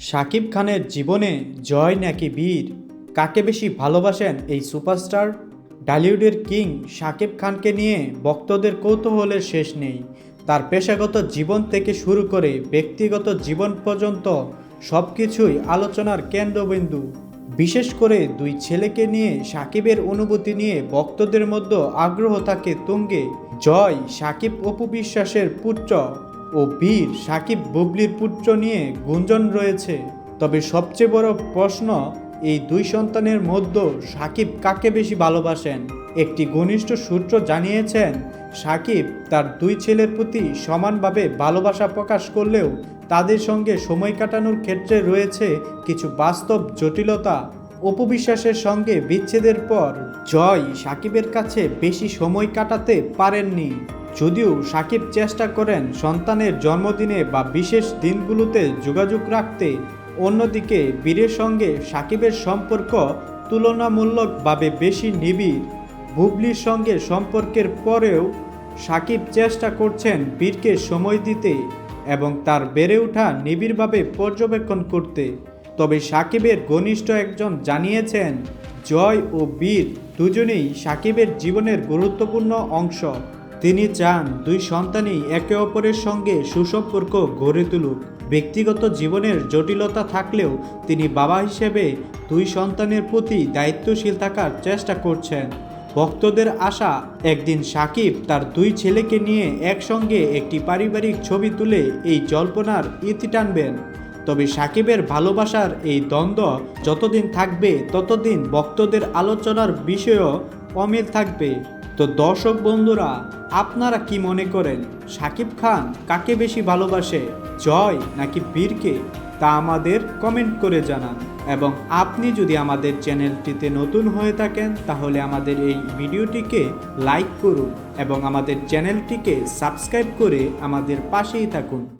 শাকিব খানের জীবনে জয় নাকি বীর? কাকে বেশি ভালোবাসেন এই সুপারস্টার? ডালিউডের কিং শাকিব খানকে নিয়ে ভক্তদের কৌতূহলের শেষ নেই। তার পেশাগত জীবন থেকে শুরু করে ব্যক্তিগত জীবন পর্যন্ত সব কিছুই আলোচনার কেন্দ্রবিন্দু। বিশেষ করে দুই ছেলেকে নিয়ে সাকিবের অনুভূতি নিয়ে ভক্তদের মধ্যে আগ্রহ থাকে তুঙ্গে। জয় সাকিব অপু বিশ্বাসের পুত্র। ও বীর সাকিব বুবলির পুত্র নিয়ে গুঞ্জন রয়েছে। তবে সবচেয়ে বড় প্রশ্ন, এই দুই সন্তানের মধ্যে সাকিব কাকে বেশি ভালোবাসেন? একটি ঘনিষ্ঠ সূত্র জানিয়েছেন, সাকিব তার দুই ছেলের প্রতি সমানভাবে ভালোবাসা প্রকাশ করলেও তাদের সঙ্গে সময় কাটানোর ক্ষেত্রে রয়েছে কিছু বাস্তব জটিলতা। অপবিশ্বাসের সঙ্গে বিচ্ছেদের পর জয় সাকিবের কাছে বেশি সময় কাটাতে পারেননি। যদিও সাকিব চেষ্টা করেন সন্তানের জন্মদিনে বা বিশেষ দিনগুলোতে যোগাযোগ রাখতে, অন্যদিকে বীরের সঙ্গে সাকিবের সম্পর্ক তুলনামূলকভাবে বেশি নিবিড়। বুবলির সঙ্গে সম্পর্কের পরেও সাকিব চেষ্টা করছেন বীরকে সময় দিতে এবং তার বেড়ে ওঠা নিবিড়ভাবে পর্যবেক্ষণ করতে। তবে সাকিবের ঘনিষ্ঠ একজন জানিয়েছেন, জয় ও বীর দুজনেই সাকিবের জীবনের গুরুত্বপূর্ণ অংশ। তিনি চান দুই সন্তানই একে অপরের সঙ্গে সুসম্পর্ক গড়ে তুলুক। ব্যক্তিগত জীবনের জটিলতা থাকলেও তিনি বাবা হিসেবে দুই সন্তানের প্রতি দায়িত্বশীল থাকার চেষ্টা করছেন। ভক্তদের আশা, একদিন সাকিব তার দুই ছেলেকে নিয়ে একসঙ্গে একটি পারিবারিক ছবি তুলে এই জল্পনার ইতি টানবেন। তবে সাকিবের ভালোবাসার এই দ্বন্দ্ব যতদিন থাকবে, ততদিন ভক্তদের আলোচনার বিষয়ও অমিল থাকবে। তো দর্শক বন্ধুরা, আপনারা কি মনে করেন, সাকিব খান কাকে বেশি ভালোবাসে, জয় নাকি বীরকে? তা আমাদের কমেন্ট করে জানান। এবং আপনি যদি আমাদের চ্যানেলটিতে নতুন হয়ে থাকেন, তাহলে আমাদের এই ভিডিওটিকে লাইক করুন এবং আমাদের চ্যানেলটিকে সাবস্ক্রাইব করে আমাদের পাশেই থাকুন।